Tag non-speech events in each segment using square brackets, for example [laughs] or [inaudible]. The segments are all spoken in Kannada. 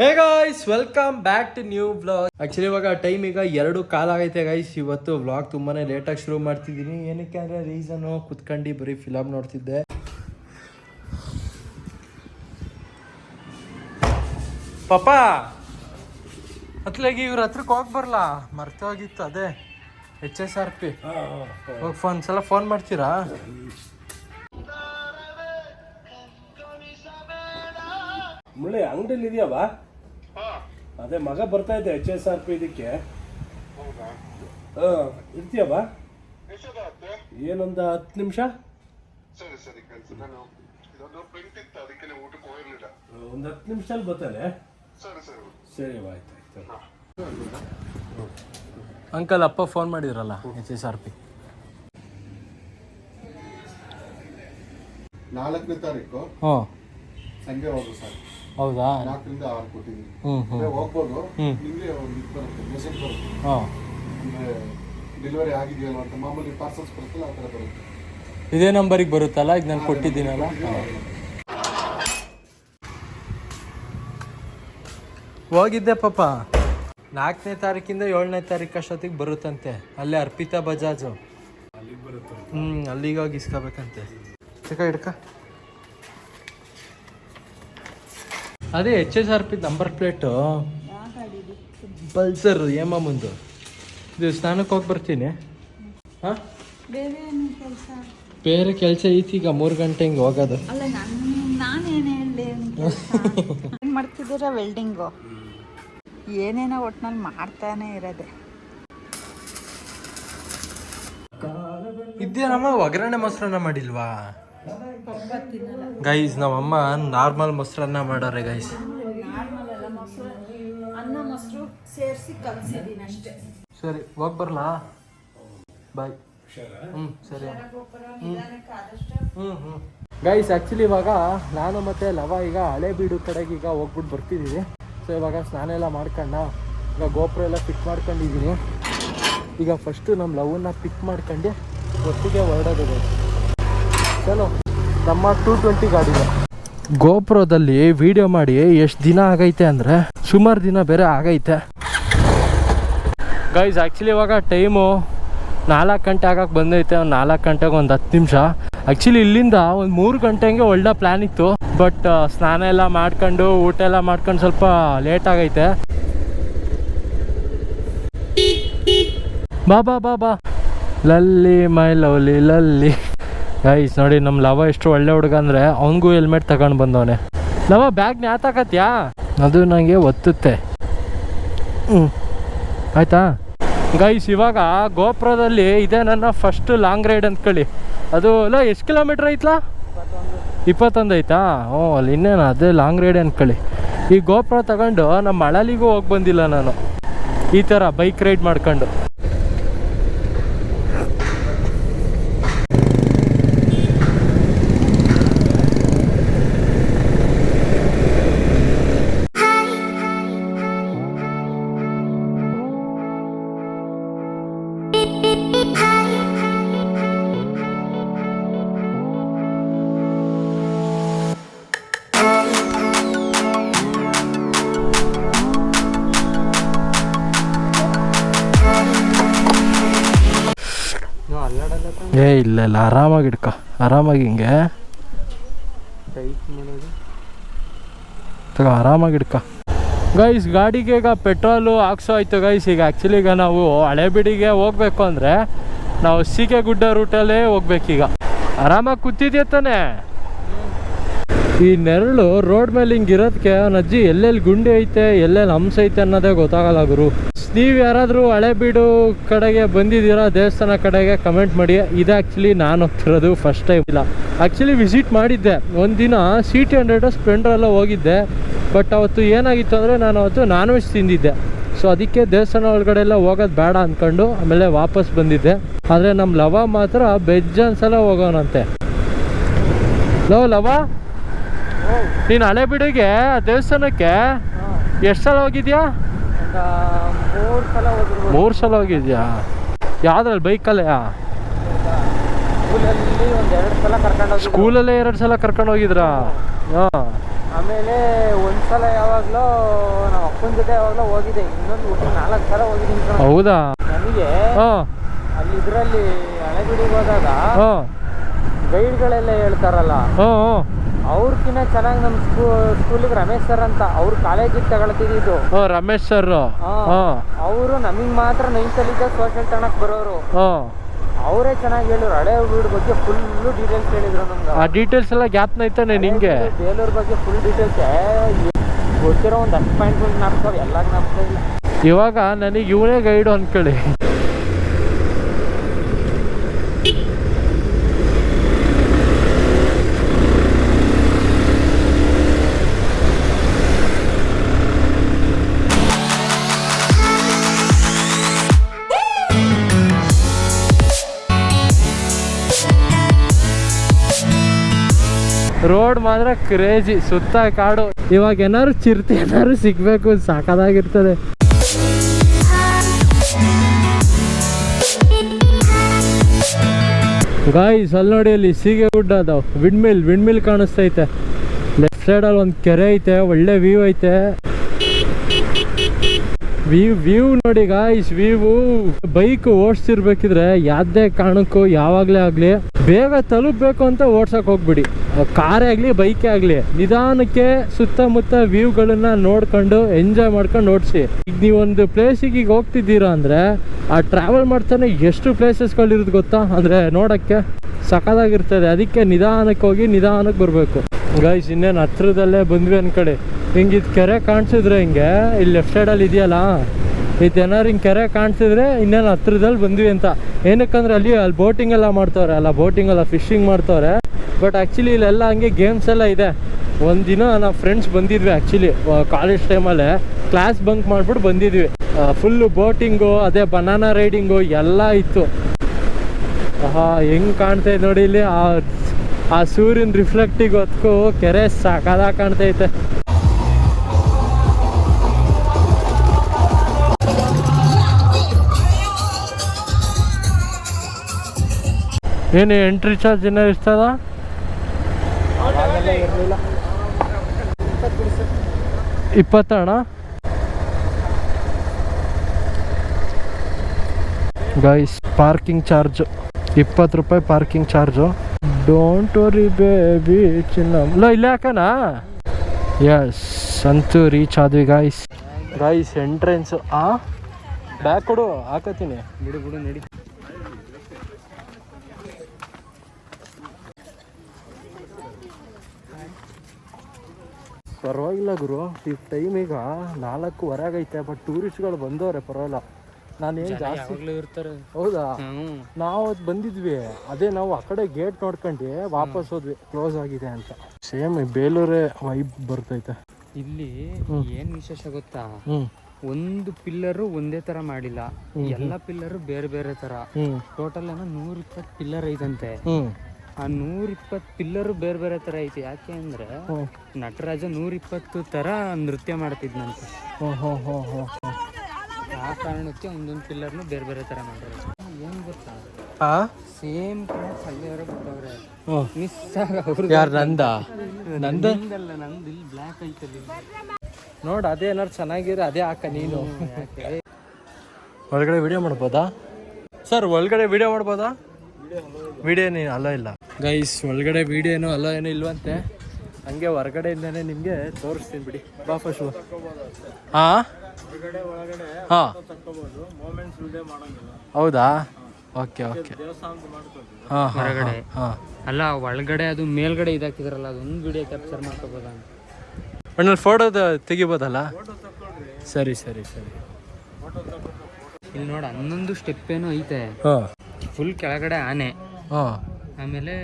Hey guys welcome back to new blog actually ಇವಾಗ ಟೈಮ್ ಈಗ ಎರಡು ಕಾಲ ಆಗೈತೆ ಗಾಯ್ಸ್ ಇವತ್ತು ಬ್ಲಾಗ್ ತುಂಬಾನೇ ಲೇಟಾಗಿ ಶುರು ಮಾಡ್ತಿದ್ದೀನಿ. ಏನಕ್ಕೆ ಅಂದ್ರೆ ರೀಸನು ಕುತ್ಕೊಂಡು ಬರೀ ಫಿಲಮ್ ನೋಡ್ತಿದ್ದೆ. ಪಾಪ ಅತ್ಲಾಗಿ ಇವ್ರ ಹತ್ರಕ್ಕೆ ಹೋಗಿ ಬರಲ್ಲ ಮರ್ತೋಗಿತ್ತು ಅದೇ. ಎಚ್ ಎಸ್ ಆರ್ ಪಿ ಹೋಗಿ ಫೋನ್ ಸಲ ಫೋನ್ ಮಾಡ್ತೀರಾ? ಮುಳ್ಳೆ ಅಂಗಡಿಯಲ್ಲಿ ಇದೆಯವ? ಅದೇ ಮಗ ಬರ್ತಾ ಇದ್ದೆ ಎಚ್ ಎಸ್ ಆರ್ ಪಿ ಇದಕ್ಕೆ. ಹಾಂ ಇರ್ತೀಯವ ಏನೊಂದು ಹತ್ತು ನಿಮಿಷ? ಸರಿ ಸರಿ ಕಳ್ಸಿ. ನಾನು ಇದೊಂದು ಪ್ರಿಂಟ್ ಇತ್ತು ಅದಕ್ಕೆ ನೀವು ಊಟಕ್ಕೆ ಹೋಗಿರ್ಲಿಲ್ಲ. ಒಂದು ಹತ್ತು ನಿಮಿಷದಲ್ಲಿ ಬರ್ತಾನೆ. ಸರಿ ಸರಿ ಸರಿ ಆಯ್ತು ಆಯ್ತು ಅಂಕಲ್ ಅಪ್ಪ ಫೋನ್ ಮಾಡಿದ್ರಲ್ಲ ಎಚ್ ಎಸ್ ಆರ್ ಪಿ ನಾಲ್ಕನೇ ತಾರೀಕು. ಹ್ಞೂ ಸಂಜೆ ಹೋಗು ಸರ್ ಹೌದಾ? ನಾಲ್ಕರಿಂದ ಆರು ಕೊಟ್ಟಿದ್ದೀನಿ. ಹ್ಞೂ ಹ್ಞೂ ಅಂದ್ರೆ ಹೋಗ್ಬೋದು. ಹ್ಮ್. ನಿಮಗೆ ಒಂದು ಇದು ಬರುತ್ತೆ ಮೆಸೇಜ್ ಬರುತ್ತೆ. ಹಾಂ. ಅಂದ್ರೆ ಡೆಲಿವರಿ ಆಗಿದೆಯಲ್ಲ ಅಂತ ಮಾಮೂಲಿ ಪಾರ್ಸಲ್ಸ್ ಬರುತ್ತಲ್ಲ ಆ ಥರ ಬರುತ್ತೆ. ಇದೇ ನಂಬರಿಗೆ ಬರುತ್ತಲ್ಲ? ಈಗ ನಾನು ಕೊಟ್ಟಿದ್ದೀನಲ್ಲ? ಹೋಗಿದ್ದೆ ಪಾಪ. ನಾಲ್ಕನೇ ತಾರೀಕಿಂದ ಏಳನೇ ತಾರೀಕು ಅಷ್ಟೊತ್ತಿಗೆ ಬರುತ್ತಂತೆ. ಅಲ್ಲೇ ಅರ್ಪಿತಾ ಬಜಾಜು. ಹ್ಞೂ ಅಲ್ಲಿಗೆ ಹೋಗಿ ಇಸ್ಕೋಬೇಕಂತೆ. ಚಿಕ್ಕ ಹಿಡ್ಕ. ಅದೇ H S R P number plate Pulsar ಏಮ ಮುಂದು. ಇದು ಸ್ನಾನಕ್ಕೆ ಹೋಗಿ ಬರ್ತೀನಿ. ಹಾಂ? ಬೇರೆ ಕೆಲಸ? ಬೇರೆ ಕೆಲಸ ಐತೀಗ ಮೂರು ಗಂಟೆ ಹಿಂಗೆ ಹೋಗೋದು. [laughs] ಏನು ಮಾಡ್ತಿದ್ದೀರಾ ವೆಲ್ಡಿಂಗು? ಏನೇನೋ ಒಟ್ನಲ್ಲಿ ಮಾಡ್ತಾನೆ ಇರೋದೆ. ಇದೇನಮ್ಮ ಒಗ್ಗರಣೆ ಮೊಸರನ್ನ ಮಾಡಿಲ್ವಾ? ಗೈಸ್ ನಮ್ಮಮ್ಮ ನಾರ್ಮಲ್ ಮೊಸರನ್ನ ಮಾಡಾರೆ ಗೈಸ್ ಸರಿ, ಹೋಗಿ ಬರಲಾ? ಬಾಯ್ ಹ್ಞೂ ಸರಿ. ಹ್ಞೂ ಹ್ಞೂ ಗೈಸ್ ಆ್ಯಕ್ಚುಲಿ ಇವಾಗ ನಾನು ಮತ್ತು ಲವ ಈಗ ಹಳೆ ಬೀಡು ಕಡೆಗೆ ಈಗ ಹೋಗ್ಬಿಟ್ಟು ಬರ್ತಿದ್ದೀವಿ ಸೊ ಇವಾಗ ಸ್ನಾನ ಎಲ್ಲ ಮಾಡ್ಕೊಂಡ ಈಗ ಗೋಪುರ ಎಲ್ಲ ಪಿಕ್ ಮಾಡ್ಕೊಂಡಿದ್ದೀನಿ ಈಗ ಫಸ್ಟು ನಮ್ಮ ಲವನ್ನ ಪಿಕ್ ಮಾಡ್ಕೊಂಡು ಒಟ್ಟಿಗೆ ಹೊರಡೋದು guys. ಚಲೋ ನಮ್ಮ ಟೂ ಟ್ವೆಂಟಿ ಗಾಡಿ ಗೋಪುರದಲ್ಲಿ ವಿಡಿಯೋ ಮಾಡಿ ಎಷ್ಟು ದಿನ ಆಗೈತೆ ಅಂದರೆ ಸುಮಾರು ದಿನ ಬೇರೆ ಆಗೈತೆ. ಗೈಸ್ ಆ್ಯಕ್ಚುಲಿ ಇವಾಗ ಟೈಮು ನಾಲ್ಕು ಗಂಟೆ ಆಗಕ್ಕೆ ಬಂದೈತೆ, ಒಂದು ನಾಲ್ಕು ಗಂಟೆಗೆ ಒಂದು ಹತ್ತು ನಿಮಿಷ. ಆ್ಯಕ್ಚುಲಿ ಇಲ್ಲಿಂದ ಒಂದು ಮೂರು ಗಂಟೆಗೆ ಒಳ್ಳೆ ಪ್ಲ್ಯಾನ್ ಇತ್ತು. ಬಟ್ ಸ್ನಾನ ಎಲ್ಲ ಮಾಡ್ಕೊಂಡು, ಊಟ ಎಲ್ಲ ಮಾಡ್ಕೊಂಡು ಸ್ವಲ್ಪ ಲೇಟ್ ಆಗೈತೆ. ಬಾ ಬಾ ಬಾ ಬಾ. ಲಲ್ಲಿ, ಮೈ ಲವ್ಲಿ, ಲಲ್ಲಿ. ಗೈಸ್ ನೋಡಿ ನಮ್ಮ ಲವ ಎಷ್ಟು ಒಳ್ಳೆ ಹುಡುಗ ಅಂದರೆ ಅವನಿಗೂ ಹೆಲ್ಮೆಟ್ ತಗೊಂಡು ಬಂದವನೆ. ಲವ ಬ್ಯಾಗ್ ನ್ಯಾತಾಕತ್ಯಾ ಅದು ನನಗೆ ಒತ್ತುತ್ತೆ. ಹ್ಞೂ ಆಯ್ತಾ? ಗೈಸ್ ಇವಾಗ ಗೋಪುರದಲ್ಲಿ ಇದೆ ನನ್ನ ಫಸ್ಟ್ ಲಾಂಗ್ ರೈಡ್ ಅಂದ್ಕೊಳ್ಳಿ. ಅದು, ಅಲ್ಲ, ಎಷ್ಟು ಕಿಲೋಮೀಟ್ರ್ ಐತ್ಲಾ? ಇಪ್ಪತ್ತೊಂದು ಐತಾ? ಹ್ಞೂ ಅಲ್ಲಿ ಇನ್ನೇನು, ಅದೇ ಲಾಂಗ್ ರೈಡ್ ಅಂದ್ಕೊಳ್ಳಿ. ಈ ಗೋಪುರ ತಗೊಂಡು ನಮ್ಮ ಮಳಲಿಗೂ ಹೋಗಿ ಬಂದಿಲ್ಲ ನಾನು. ಈ ಥರ ಬೈಕ್ ರೈಡ್ ಮಾಡ್ಕೊಂಡು. ಏ, ಇಲ್ಲ ಇಲ್ಲ, ಆರಾಮಾಗಿ ಇಡ್ಕ. ಆರಾಮಾಗಿ ಹಿಂಗೆ. ತಗೋ, ಆರಾಮಾಗಿ ಇಡ್ಕ. ಗೈಸ್ ಗಾಡಿಗೆ ಈಗ ಪೆಟ್ರೋಲು ಹಾಕ್ಸೋ ಆಯ್ತು ಗೈಸ್ ಈಗ ಆ್ಯಕ್ಚುಲಿ ಈಗ ನಾವು ಹಳೆಬಿಡಿಗೆ ಹೋಗ್ಬೇಕು ಅಂದರೆ ನಾವು ಸೀಗೆ ಗುಡ್ಡ ರೂಟಲ್ಲೇ ಹೋಗ್ಬೇಕೀಗ. ಆರಾಮಾಗಿ ಕೂತಿದ್ಯಾ ತಾನೇ? ಈ ನೆರಳು ರೋಡ್ ಮೇಲೆ ಹಿಂಗೆ ಇರೋದಕ್ಕೆ ಅವನ ಅಜ್ಜಿ ಎಲ್ಲೆಲ್ಲಿ ಗುಂಡಿ ಐತೆ, ಎಲ್ಲೆಲ್ಲಿ ಹಂಸ ಐತೆ ಅನ್ನೋದೇ ಗೊತ್ತಾಗಲ್ಲ ಗುರು. ನೀವು ಯಾರಾದರೂ ಹಳೆಬೀಡು ಕಡೆಗೆ ಬಂದಿದ್ದೀರಾ, ದೇವಸ್ಥಾನ ಕಡೆಗೆ ಕಮೆಂಟ್ ಮಾಡಿ. ಇದು ಆ್ಯಕ್ಚುಲಿ ನಾನು ಹೋಗ್ತಿರೋದು ಫಸ್ಟ್ ಟೈಮ್ ಇಲ್ಲ. ಆ್ಯಕ್ಚುಲಿ ವಿಸಿಟ್ ಮಾಡಿದ್ದೆ. ಒಂದಿನ ಸಿ ಟಿ ಹಂಡ್ರೆಡು ಸ್ಪ್ಲೆಂಡ್ರೆಲ್ಲ ಹೋಗಿದ್ದೆ. ಬಟ್ ಅವತ್ತು ಏನಾಗಿತ್ತು ಅಂದರೆ ನಾನು ಅವತ್ತು ನಾನ್ ವೆಜ್ ತಿಂದಿದ್ದೆ. ಸೊ ಅದಕ್ಕೆ ದೇವಸ್ಥಾನ ಒಳಗಡೆ ಎಲ್ಲ ಹೋಗೋದು ಬೇಡ ಅಂದ್ಕೊಂಡು ಆಮೇಲೆ ವಾಪಸ್ ಬಂದಿದ್ದೆ. ಆದರೆ ನಮ್ಮ ಲವ ಮಾತ್ರ ಬೆಜ್ಜನ್ಸಲ ಹೋಗೋಣಂತೆ ಲವ್, ಲವ? ನೀನು ಹಳೆಬಿಡಿಗೆ ದೇವಸ್ಥಾನಕ್ಕೆ ಎಷ್ಟು ಸಲ ಹೋಗಿದ್ಯಾ? ಮೂರು ಸಲ ಹೋಗಿದ್ಯಾ? ಯಾವ್ದ್ರಲ್ಲಿ ಬೈಕಲ್ಲೇ ಸ್ಕೂಲಲ್ಲಿ ಎರಡು ಸಲ ಕರ್ಕೊಂಡು ಹೋಗಿದ್ರಾ? ಆಮೇಲೆ ಆಮೇಲೆ ಒಂದ್ಸಲ ಯಾವಾಗಲೂ ನಮ್ಮ ಅಪ್ಪನ ಜೊತೆ ಯಾವಾಗಲೂ ಹೋಗಿದ್ದೆ. ಇನ್ನೊಂದು ನಾಲ್ಕು ಸಲ ಹೋಗಿದ್ದೀನಿ. ಹೌದಾ? ನನಗೆ ಅಲ್ಲಿ ಇದರಲ್ಲಿ ಹಳೆಬಿಡಿಗೆ ಹೋದಾಗ ಗೈಡ್ಗಳೆಲ್ಲ ಹೇಳ್ತಾರಲ್ಲ. ಅವ್ರಕಿನ್ನ ಚೆನ್ನಾಗಿ ನಮ್ಮ ಸ್ಕೂ ಸ್ಕೂಲಿಗೆ ರಮೇಶ್ ಸರ್ ಅಂತ ಅವ್ರ ಕಾಲೇಜಿಗೆ ತಗೊಳ್ತಿದ್ದು ಓ ರಮೇಶ್ ಸರ್. ಹಾಂ. ಅವರು ನಮಗೆ ಮಾತ್ರ ನೈನ್ತಲ್ಲಿದ್ದ ಸೋಷಿಯಲ್ ತಣಕ್ ಬರೋರು. ಹಾಂ. ಅವರೇ ಚೆನ್ನಾಗಿ ಹೇಳಿದ್ರು ಹಳೆ ಊರ್ ಬಗ್ಗೆ ಫುಲ್ಲು ಡೀಟೇಲ್ಸ್ ಹೇಳಿದ್ರು ನಮ್ಗೆ. ಆ ಡೀಟೇಲ್ಸ್ ಎಲ್ಲ ಜ್ಞಾಪನ ಐತಾನೆ ನಿಂಗೆ? ಬೇಲೂರ್ ಬಗ್ಗೆ ಫುಲ್ ಡೀಟೇಲ್ಸ್ ಗೊತ್ತಿರೋ ಒಂದು ಹತ್ತು ಪಾಯಿಂಟ್ಗಳು ಜ್ಞಾಪಿಸ್ತಾವೆ ಎಲ್ಲ ಇಲ್ಲ ಇವಾಗ ನನಗೆ ಇವನೇ ಗೈಡು ಅನ್ಕೊಳ್ಳಿ. ರೋಡ್ ಮಾತ್ರ ಕ್ರೇಜಿ ಸುತ್ತ ಕಾಡು. ಇವಾಗ ಏನಾದ್ರು ಚಿರತೆ ಏನಾದ್ರು ಸಿಗ್ಬೇಕು, ಸಾಕಾದಾಗಿರ್ತದೆ. ಗಾಯ್ಸ್ ಅಲ್ಲಿ ನೋಡಿ, ಅಲ್ಲಿ ಸೀಗೆ ಗುಡ್ಡ ಅದಾವ. ವಿಂಡ್ ಮಿಲ್ ವಿಂಡ್ ಮಿಲ್ ಕಾಣಿಸ್ತೈತೆ ಲೆಫ್ಟ್ ಸೈಡಲ್ಲಿ ಒಂದು ಕೆರೆ ಐತೆ, ಒಳ್ಳೆ ವ್ಯೂ ಐತೆ. ವ್ಯೂ ವ್ಯೂ ನೋಡಿ ಗಾಯ್ಸ್ ವ್ಯೂ ಬೈಕ್ ಓಡಿಸ್ತಿರ್ಬೇಕಿದ್ರೆ ಯಾವ್ದೇ ಕಾರಣಕ್ಕೂ ಯಾವಾಗಲೇ ಆಗಲಿ ಬೇಗ ತಲುಪಬೇಕು ಅಂತ ಓಡ್ಸಕ್ ಹೋಗ್ಬಿಡಿ. ಕಾರೇ ಆಗಲಿ ಬೈಕೇ ಆಗಲಿ. ನಿಧಾನಕ್ಕೆ ಸುತ್ತಮುತ್ತ ವ್ಯೂಗಳನ್ನ ನೋಡ್ಕೊಂಡು ಎಂಜಾಯ್ ಮಾಡ್ಕೊಂಡು ಓಡಿಸಿ. ಈಗ ನೀವೊಂದು ಪ್ಲೇಸಿಗೆ ಈಗ ಹೋಗ್ತಿದ್ದೀರಾ ಅಂದರೆ, ಆ ಟ್ರಾವೆಲ್ ಮಾಡ್ತಾನೆ ಎಷ್ಟು ಪ್ಲೇಸಸ್ಗಳಿರೋದು ಗೊತ್ತಾ? ಅಂದರೆ ನೋಡೋಕ್ಕೆ ಸಖತ್ತಾಗಿರ್ತದೆ. ಅದಕ್ಕೆ ನಿಧಾನಕ್ಕೆ ಹೋಗಿ ನಿಧಾನಕ್ಕೆ ಬರಬೇಕು. ಗೈಸ್ ಇನ್ನೇನು ಹತ್ರದಲ್ಲೇ ಬಂದ್ವಿ ಅನ್ಕಡೆ ಹಿಂಗೆ ಇದು ಕೆರೆ ಕಾಣಿಸಿದ್ರೆ ಹಿಂಗೆ, ಇಲ್ಲಿ ಲೆಫ್ಟ್ ಸೈಡಲ್ಲಿ ಇದೆಯಲ್ಲ ಇದೇನಾರು ಹಿಂಗೆ ಕೆರೆ ಕಾಣಿಸಿದ್ರೆ ಇನ್ನೇನು ಹತ್ರದಲ್ಲಿ ಬಂದ್ವಿ ಅಂತ. ಏನಕ್ಕಂದ್ರೆ ಅಲ್ಲಿ ಅಲ್ಲಿ ಬೋಟಿಂಗ್ ಎಲ್ಲ ಮಾಡ್ತವ್ರೆ, ಅಲ್ಲ ಬೋಟಿಂಗ್ ಅಲ್ಲ ಫಿಶಿಂಗ್ ಮಾಡ್ತವ್ರೆ. ಬಟ್ ಆ್ಯಕ್ಚುಲಿ ಇಲ್ಲೆಲ್ಲ ಹಂಗೆ ಗೇಮ್ಸ್ ಎಲ್ಲ ಇದೆ. ಒಂದಿನ ನಾವು ಫ್ರೆಂಡ್ಸ್ ಬಂದಿದ್ವಿ ಆ್ಯಕ್ಚುಲಿ ಕಾಲೇಜ್ ಟೈಮಲ್ಲೇ ಕ್ಲಾಸ್ ಬಂಕ್ ಮಾಡ್ಬಿಟ್ಟು ಬಂದಿದ್ವಿ. ಫುಲ್ಲು ಬೋಟಿಂಗು ಅದೇ ಬನಾನಾ ರೈಡಿಂಗು ಎಲ್ಲ ಇತ್ತು. ಆಹಾ, ಹೆಂಗೆ ಕಾಣ್ತಾ ಇದೆ ನೋಡಿ ಇಲ್ಲಿ, ಆ ಆ ಸೂರ್ಯನ ರಿಫ್ಲೆಕ್ಟಿಗೆ ಹೊತ್ಕು, ಕೆರೆ ಸಾಕಾದಾಗ ಕಾಣ್ತೈತೆ ಏನು ಎಂಟ್ರಿ ಚಾರ್ಜ್ ಏನೋ ಇರ್ತದ ಇಪ್ಪತ್ತ ಅಣ್ಣ? ಗೈಸ್ ಪಾರ್ಕಿಂಗ್ ಚಾರ್ಜ್ ಇಪ್ಪತ್ತು ರೂಪಾಯಿ parking charge don't worry baby ಚಿನ್ನ. ಇಲ್ಲ ಇಲ್ಲೇ ಹಾಕನಾ ಎಸ್ ಅಂತೂ ರೀಚ್ ಆದ್ವಿ ಗಾಯ್ಸ್ ಗಾಯ್ಸ್ ಎಂಟ್ರೆನ್ಸ್ ಆ? ಬ್ಯಾಗ್ ಕೊಡು ಹಾಕತ್ತೀನಿ. ಬಿಡು ಬಿಡು ನಡಿ. ಪರವಾಗಿಲ್ಲ ಗುರು. ಈ ಟೈಮ್ ಈಗ ನಾಲ್ಕು ಹೊರಗೈತೆ ಬಟ್ ಟೂರಿಸ್ಟ್ಗಳು ಬಂದವ್ರೆ ಪರವಾಗಿಲ್ಲ. ನಾನೇನು ಜಾಸ್ತಿ ಇರ್ತಾರೆ. ಹೌದಾ? ನಾವು ಅದು ಬಂದಿದ್ವಿ. ಅದೇ ನಾವು ಆ ಕಡೆ ಗೇಟ್ ನೋಡ್ಕೊಂಡು ವಾಪಸ್ ಹೋದ್ವಿ. ಕ್ಲೋಸ್ ಆಗಿದೆ ಅಂತ. ಸೇಮ್ ಬೇಲೂರೇ ವೈಬ್ ಬರ್ತೈತೆ. ಇಲ್ಲಿ ಏನ್ ವಿಶೇಷ ಗೊತ್ತಾ? ಒಂದು ಪಿಲ್ಲರು ಒಂದೇ ತರ ಮಾಡಿಲ್ಲ. ಎಲ್ಲ ಪಿಲ್ಲರು ಬೇರೆ ಬೇರೆ ತರ. ಟೋಟಲ್ ಏನೋ ನೂರ ಇಪ್ಪತ್ತು ಪಿಲ್ಲರ್ ಐತಂತೆ. ಆ ನೂರ ಇಪ್ಪತ್ತು ಪಿಲ್ಲರು ಬೇರೆ ಬೇರೆ ತರ ಐತಿ. ಯಾಕೆ ಅಂದ್ರೆ ನಟರಾಜ ನೂರ ಇಪ್ಪತ್ತು ತರ ನೃತ್ಯ ಮಾಡ್ತಿದ್ನಂತ. ಆ ಕಾರಣಕ್ಕೆ ಒಂದೊಂದು ಪಿಲ್ಲರ್ನು ಬೇರೆ ಬೇರೆ ತರ ಮಾಡಿರೋದು. ಏನ್ ಗೊತ್ತಾ? ಸೇಮ್ ಕ್ಲಾಸ್ ಅಲ್ಲಿವರೆ ಬಿಟ್ಟವ್ರೆ. ಮಿಸ್ ಆಗ ಅವ್ರು ಯಾರು ನಂದ? ನಂದ? ನಂದಲ್ಲ ನಂದು ಇಲ್ಲಿ ಬ್ಲ್ಯಾಕ್ ಐತಲ್ಲಿ ನೋಡು ಅದೇ ಏನಾರು ಚೆನ್ನಾಗಿರೋ ಅದೇ ಹಾಕ ನೀನು. ಒಳಗಡೆ ವಿಡಿಯೋ ಮಾಡ್ಬೋದಾ? ಸರ್ ಒಳಗಡೆ ವಿಡಿಯೋ ಮಾಡ್ಬೋದಾ? ವಿಡಿಯೋ ನೀನು ಅಲೋ ಇಲ್ಲ. ಗೈಸ್ ಒಳಗಡೆ ವಿಡಿಯೋ ಏನು ಅಲೋ ಏನೋ ಇಲ್ವಂತೆ. ಹಂಗೆ ಹೊರಗಡೆಯಿಂದನೇ ನಿಮಗೆ ತೋರಿಸ್ತೀನಿ ಬಿಡಿ. ಬಾ ಫಸ್ಟ್ ಹಾಂ? ಹಾಂ. ಹೌದಾ? ಓಕೆ ಓಕೆ ಹಾಂ ಹೊರಗಡೆ. ಹಾಂ. ಅಲ್ಲ ಒಳಗಡೆ ಅದು ಮೇಲ್ಗಡೆ ಇದಾಕಿದ್ರಲ್ಲ ಅದೊಂದು ವಿಡಿಯೋ ಕ್ಯಾಪ್ಚರ್ ಮಾಡ್ಕೋಬೋದ ಒಣ್ಣಲ್ಲಿ ಫೋಟೋ ತೆಗಿಬೋದಲ್ಲ? ಸರಿ ಸರಿ ಸರಿ. ಇಲ್ಲಿ ನೋಡ ಹನ್ನೊಂದು ಸ್ಟೆಪ್ ಏನೋ ಐತೆ. ಹಾಂ. ಫುಲ್ ಕೆಳಗಡೆ ಆನೆ. ಹಾಂ. ಆಮೇಲೆ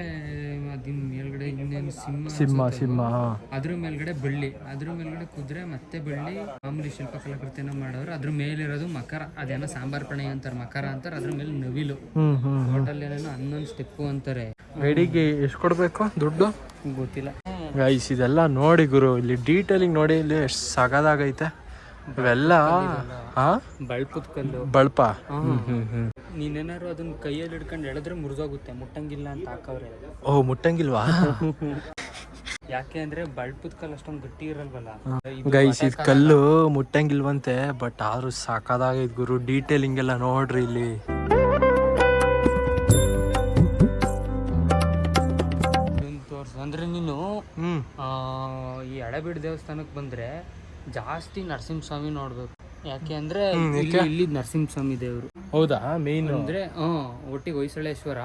ಅದಿನ್ ಮೇಲ್ಗಡೆ ಇನ್ನೇನು ಸಿಂಹ ಸಿಂಹ ಸಿಂಹ ಹಾಂ. ಅದ್ರ ಮೇಲ್ಗಡೆ ಬೆಳ್ಳಿ. ಅದ್ರ ಮೇಲ್ಗಡೆ ಕುದುರೆ ಮತ್ತೆ ಬೆಳ್ಳಿ ಮಾಮೂಲಿ ಶಿಲ್ಪಕಲಾಕೃತಿನ ಮಾಡೋರು. ಅದ್ರ ಮೇಲಿರೋದು ಮಕರ. ಅದೇನೋ ಸಾಂಬಾರ್ ಪಣೆ ಅಂತಾರೆ ಮಕರ ಅಂತಾರೆ. ಅದ್ರ ಮೇಲೆ ನವಿಲು. ಹೋಟೆಲ್ ಅನ್ನೊಂದು ಏನೇನೋ ಹನ್ನೊಂದು ಸ್ಟೆಪ್ಪು ಅಂತಾರೆ. ಗೈಡಿಗೆ ಎಷ್ಟು ಕೊಡಬೇಕು ದುಡ್ಡು? ಗೊತ್ತಿಲ್ಲ. ಗೈಸ್ ಇದೆಲ್ಲ ನೋಡಿ ಗುರು. ಇಲ್ಲಿ ಡೀಟೇಲಿಂಗ್ ನೋಡಿ ಇಲ್ಲಿ ಎಷ್ಟು ಸಗದಾಗೈತೆ. ಇವೆಲ್ಲ ಬಳ್ಪದ ಕಲ್ಲು. ಬಳಪ. ನೀನೇನಾದ್ರು ಅದನ್ನ ಕೈಯಲ್ಲಿ ಹಿಡ್ಕೊಂಡು ಎಳೆದ್ರೆ ಮುರಿದೋಗುತ್ತೆ ಮುಟ್ಟಂಗಿಲ್ಲ ಅಂತ ಹಾಕವ್ರೆ. ಓ ಮುಟ್ಟಂಗಿಲ್ವಾ? ಯಾಕೆ ಅಂದ್ರೆ ಬಳ್ಪದ ಕಲ್ಲು ಅಷ್ಟೊಂದು ಗಟ್ಟಿ ಇರಲ್ವಲ್ಲ? ಗೈಸ್ ಇದು ಕಲ್ಲು ಮುಟ್ಟಂಗಿಲ್ವಂತೆ ಬಟ್ ಆದ್ರೂ ಸಾಕಾದಾಗೈತ್ ಗುರು ಡೀಟೇಲಿಂಗ್ ಎಲ್ಲ ನೋಡ್ರಿ ಇಲ್ಲಿ. ತೋರ್ಸು. ಅಂದ್ರೆ ನೀನು ಈ ಅಡಬಿಡ್ ದೇವಸ್ಥಾನಕ್ಕೆ ಬಂದ್ರೆ ಜಾಸ್ತಿ ನರಸಿಂಹಸ್ವಾಮಿ ನೋಡ್ಬೇಕು. ಯಾಕೆ ಅಂದ್ರೆ ಇಲ್ಲಿ ನರಸಿಂಹಸ್ವಾಮಿ ದೇವರು. ಹೌದಾ? ಮೇನ್ ಅಂದ್ರೆ ಹ್ಮ್ ಒಟ್ಟಿಗೆ ಹೊಯ್ಸಳೇಶ್ವರ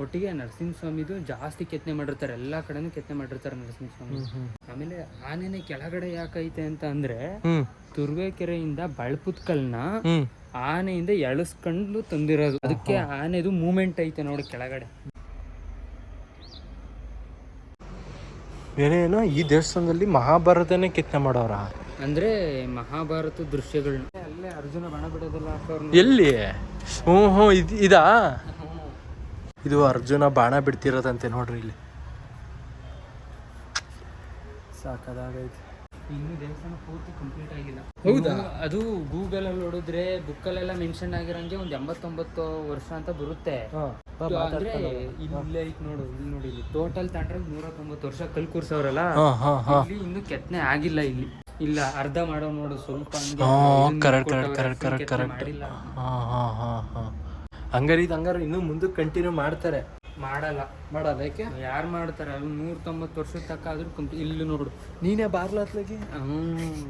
ಒಟ್ಟಿಗೆ ನರಸಿಂಹಸ್ವಾಮಿದು ಜಾಸ್ತಿ ಕೆತ್ತನೆ ಮಾಡಿರ್ತಾರೆ. ಎಲ್ಲಾ ಕಡೆನೂ ಕೆತ್ತನೆ ಮಾಡಿರ್ತಾರೆ ನರಸಿಂಹಸ್ವಾಮಿ. ಆಮೇಲೆ ಆನೆನೆ ಕೆಳಗಡೆ ಯಾಕೈತೆ ಅಂತ ಅಂದ್ರೆ ತುರ್ವೇಕೆರೆಯಿಂದ ಬಳಪುತ್ಕಲ್ನ ಆನೆಯಿಂದ ಎಳಸ್ಕೊಂಡು ತಂದಿರೋದು. ಅದಕ್ಕೆ ಆನೆದು ಮೂಮೆಂಟ್ ಐತೆ ನೋಡಿ ಕೆಳಗಡೆ. ಏನೋ ಈ ದೇವಸ್ಥಾನದಲ್ಲಿ ಮಹಾಭಾರತನೇ ಕೆತ್ತನೆ ಮಾಡೋರ? ಅಂದ್ರೆ ಮಹಾಭಾರತ ದೃಶ್ಯಗಳನ್ನ. ಅಲ್ಲೇ ಅರ್ಜುನ ಬಣ ಬಿಡೋದಿಲ್ಲ ಎಲ್ಲಿ? ಹ್ಞೂ ಹ್ಞೂ ಇದು? ಇದಾ ಇದು ಅರ್ಜುನ ಬಾಣ ಬಿಡ್ತಿರೋದಂತೆ ನೋಡ್ರಿ ಇಲ್ಲಿ. ಸಾಕದಾಗೈತೆ. ಇನ್ನು ದೇವಸ್ಥಾನ ಪೂರ್ತಿ ಕಂಪ್ಲೀಟ್ ಆಗಿಲ್ಲ. ಹೌದಾ? ಅದು ಗೂಗಲ್ ಅಲ್ಲಿ ನೋಡಿದ್ರೆ ಬುಕ್ ಅಲ್ಲೆಲ್ಲ ಮೆನ್ಷನ್ ಆಗಿರಂಗೆ ಒಂದ್ ಎಂಬತ್ತೊಂಬತ್ತು ವರ್ಷ ಅಂತ ಬರುತ್ತೆ. ಅಂದ್ರೆ ಇಲ್ಲೇ ಐತ್ ನೋಡು ಇಲ್ಲಿ ನೋಡಿ ಇಲ್ಲಿ. ಟೋಟಲ್ ತಗೊಂಡ್ರೆ ನೂರ ತೊಂಬತ್ತು ವರ್ಷ ಕಲ್ ಕೂರ್ಸವ್ರಲ್ಲ ಹಾಂ ಹಾಂ ಹಾಂ. ಇಲ್ಲಿ ಇನ್ನು ಕೆತ್ತನೆ ಆಗಿಲ್ಲ ಇಲ್ಲಿ. ಇಲ್ಲ ಅರ್ಧ ಮಾಡೋ ನೋಡು ಸ್ವಲ್ಪ ಕರೆಕ್ಟ್ ಕರೆಕ್ಟ್ ಕರೆಕ್ಟ್ ಕರೆಕ್ಟ್ ಮಾಡಿಲ್ಲ. ಹಾಂ ಹಾಂ ಹಾಂ ಹಾಂ. ಹಂಗಾರೆ ಇದು ಹಂಗಾರೆ ಇನ್ನೂ ಮುಂದಕ್ಕೆ ಕಂಟಿನ್ಯೂ ಮಾಡ್ತಾರೆ. ಮಾಡಲ್ಲ. ಮಾಡಲ್ಲ ಯಾಕೆ? ಯಾರು ಮಾಡ್ತಾರೆ? ಅದು ನೂರ ತೊಂಬತ್ತು ವರ್ಷದ ತಕ್ಕ ಆದ್ರೂ ಕುಂತು ಇಲ್ಲಿ ನೋಡು. ನೀನೇ ಬಾರ್ಲಾತ್ಲಾಗಿ ಹ್ಮ್.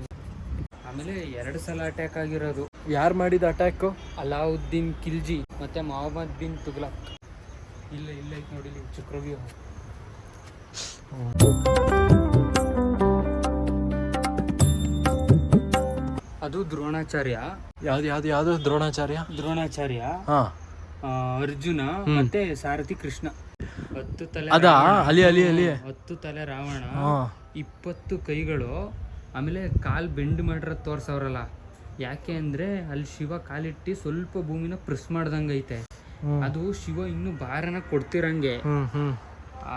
ಆಮೇಲೆ ಎರಡು ಸಲ ಅಟ್ಯಾಕ್ ಆಗಿರೋದು. ಯಾರು ಮಾಡಿದ ಅಟ್ಯಾಕು ಅಲಾವುದ್ದೀನ್ ಖಿಲ್ಜಿ ಮತ್ತೆ ಮೊಹಮ್ಮದ್ ಬಿನ್ ತುಗ್ಲಕ್. ಇಲ್ಲ ಇಲ್ಲ ನೋಡಿ ಚಕ್ರವ್ಯೂಹ ಅದು ದ್ರೋಣಾಚಾರ್ಯ? ಯಾವ್ದು ಯಾವ್ದು ಯಾವ್ದು ದ್ರೋಣಾಚಾರ್ಯ? ದ್ರೋಣಾಚಾರ್ಯ. ಹಾಂ. ಆ, ಅರ್ಜುನ ಮತ್ತೆ ಸಾರಥಿ ಕೃಷ್ಣ. ಹತ್ತು ತಲೆ ಅದಾ. ಅಲಿ ಅಲ್ಲಿ ಅಲ್ಲಿ ಹತ್ತು ತಲೆ ರಾವಣ. ಹಾಂ. ಇಪ್ಪತ್ತು ಕೈಗಳು. ಆಮೇಲೆ ಕಾಲ್ ಬೆಂಡ್ ಮಾಡಿರೋದು ತೋರ್ಸವ್ರಲ್ಲ. ಯಾಕೆ ಅಂದ್ರೆ ಅಲ್ಲಿ ಶಿವ ಕಾಲಿಟ್ಟು ಸ್ವಲ್ಪ ಭೂಮಿನ ಪ್ರೆಸ್ ಮಾಡ್ದಂಗೈತೆ. ಐತೆ ಅದು ಶಿವ ಇನ್ನು ಭಾರನ ಕೊಡ್ತಿರಂಗೆ. ಹ್ಮ್ ಹ್ಮ್.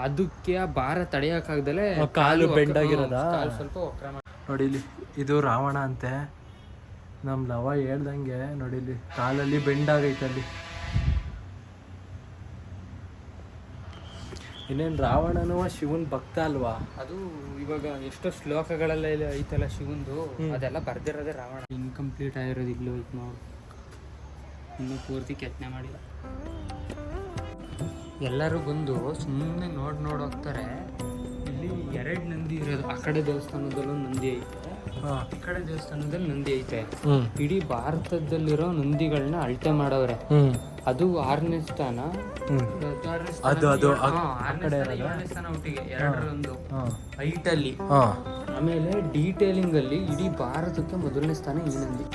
ಅದಕ್ಕೆ ಆ ಭಾರ ತಡೆಯಕ್ಕಾಗ್ದಲೆ ಕಾಲು bend ಆಗಿರೋದಾ? ಕಾಲು ಸ್ವಲ್ಪ ವಕ್ರ ಮಾಡಿ ನೋಡಿ ಇಲ್ಲಿ ಇದು ರಾವಣ ಅಂತೆ. ನಮ್ಮ ಲವ ಹೇಳ್ದಂಗೆ ನೋಡಿ ಇಲ್ಲಿ ಕಾಲಲ್ಲಿ ಬೆಂಡ್ ಆಗೈತೆ ಅಲ್ಲಿ. ಇನ್ನೇನು ರಾವಣನು ಶಿವನ್ ಭಕ್ತ ಅಲ್ವಾ? ಅದು ಇವಾಗ ಎಷ್ಟೋ ಶ್ಲೋಕಗಳೆಲ್ಲ ಇಲ್ಲಿ ಐತಲ್ಲ ಶಿವಂದು ಅದೆಲ್ಲ ಬರ್ದಿರೋದೇ ರಾವಣ. ಇನ್ಕಂಪ್ಲೀಟ್ ಆಗಿರೋದು ಇಲ್ಲೂ ಐತೆ ನೋಡಿ ಇನ್ನೂ ಪೂರ್ತಿ ಕೆತ್ತನೆ ಮಾಡಿಲ್ಲ. ಎಲ್ಲರೂ ಬಂದು ಸುಮ್ಮನೆ ನೋಡಿ ನೋಡಿ ಹೋಗ್ತಾರೆ. ಇಲ್ಲಿ ಎರಡು ನಂದಿ ಇರೋದು ಆ ಕಡೆ ದೇವಸ್ಥಾನದಲ್ಲೂ ನಂದಿ ಐತೆ. ಈ ಕಡೆ ದೇವಸ್ಥಾನದಲ್ಲಿ ನಂದಿ ಐತೆ. ಇಡೀ ಭಾರತದಲ್ಲಿರೋ ನಂದಿಗಳನ್ನ ಅಳತೆ ಮಾಡವ್ರೆ. ಅದು ಆರನೇ ಸ್ಥಾನ. ಅದು- ಆರನೇ ಸ್ಥಾನ, ಏಳನೇ ಸ್ಥಾನ ಒಟ್ಟಿಗೆ ಎರಡರೊಂದು ಹೈಟ್ ಅಲ್ಲಿ ಆಮೇಲೆ ಡೀಟೇಲಿಂಗ್ ಅಲ್ಲಿ ಇಡೀ ಭಾರತಕ್ಕೆ ಮೊದಲನೇ ಸ್ಥಾನ ಈ ನಂದಿ.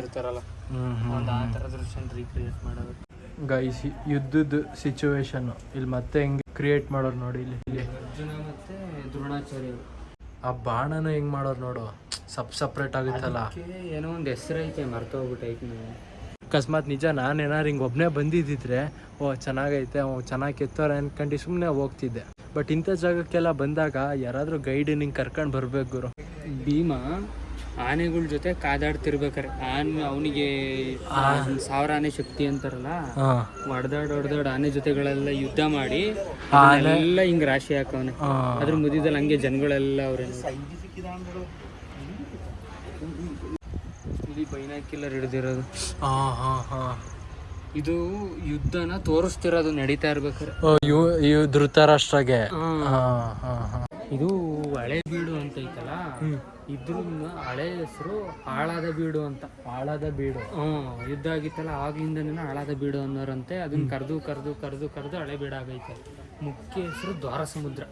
ಹ್ಞೂ ಒಂದು ಆ ಥರ ದೃಶ್ಯ ರೀಕ್ರಿಯೇಟ್ ಮಾಡೋದು. ಗೈಸ್ ಯುದ್ಧದ ಸಿಚುವೇಶನ್ ಇಲ್ಲಿ ಮತ್ತೆ ಹೆಂಗೆ ಕ್ರಿಯೇಟ್ ಮಾಡೋರು ನೋಡಿ ಇಲ್ಲಿ. ಇಲ್ಲಿ ಅರ್ಜುನ ಮತ್ತೆ ದ್ರೋಣಾಚಾರ್ಯ ಆ ಬಾಣನ ಹೆಂಗ್ ಮಾಡೋರು ನೋಡು. ಸಪ್ ಸಪ್ರೇಟ್ ಆಗುತ್ತಲ್ಲ. ಏನೋ ಒಂದು ಹೆಸರು ಐತೆ ಮರ್ತೋಗ್ಬಿಟ್ಟೈತೆ ನಾನು ಅಕಸ್ಮಾತ್ ನಿಜ ನಾನು ಏನಾರು ಹಿಂಗೆ ಒಬ್ಬನೇ ಬಂದಿದ್ದಿದ್ರೆ ಓ ಚೆನ್ನಾಗೈತೆ ಓ ಚೆನ್ನಾಗಿ ಕೆತ್ತೋರೆ ಅನ್ಕೊಂಡು ಸುಮ್ಮನೆ ಹೋಗ್ತಿದ್ದೆ. ಬಟ್ ಇಂಥ ಜಾಗಕ್ಕೆಲ್ಲ ಬಂದಾಗ ಯಾರಾದರೂ ಗೈಡ್ ನಿಂಗೆ ಕರ್ಕೊಂಡು ಬರ್ಬೇಕು ಗುರು. ಭೀಮ ಆನೆಗಳ ಜೊತೆ ಕಾದಾಡ್ತಿರ್ಬೇಕಾರೆ. ಆನೆ ಅವನಿಗೆ ಸಾವಿರ ಆನೆ ಶಕ್ತಿ ಅಂತಾರಲ್ಲ ಹೊಡೆದಾಡ್ ಹೊಡೆದಾಡ್ ಆನೆ ಜೊತೆಗಳೆಲ್ಲ ಯುದ್ಧ ಮಾಡಿ ಎಲ್ಲ ಹಿಂಗ್ ರಾಶಿ ಹಾಕವನೆ. ಅದ್ರ ಮುದಿದಲ್ಲಿ ಹಂಗೆ ಜನಗಳೆಲ್ಲ ಅವ್ರೆ. ಇಲ್ಲಿ ಬೈನಾಕಿಲ್ಲರ್ ಹಿಡ್ದಿರೋದು. ಹಾಂ ಹಾಂ ಹಾಂ ಇದು ಯುದ್ಧನ ತೋರಿಸ್ತಿರೋದು ನಡೀತಾ ಇರ್ಬೇಕಾರೆ. ಧೃತರಾಷ್ಟ್ರಗೆ. ಇದು ಹಳೆ ಬೀಡು ಅಂತ ಐತಲ್ಲ? ಇದ್ರ ಹಳೆ ಹೆಸರು ಹಾಳಾದ ಬೀಡು ಅಂತ. ಹಾಳಾದ ಬೀಡು. ಹ್ಮ್ ಯುದ್ಧ ಆಗಿತ್ತಲ್ಲ ಆಗ್ಲಿಂದನೇ ಹಾಳಾದ ಬೀಡು ಅನ್ನೋರಂತೆ. ಅದನ್ನ ಕರೆದು ಕರೆದು ಕರೆದು ಕರೆದು ಹಳೆ ಬೀಡ ಆಗೈತೆ ಮುಖ್ಯ ಹೆಸರು ದ್ವಾರ ಸಮುದ್ರ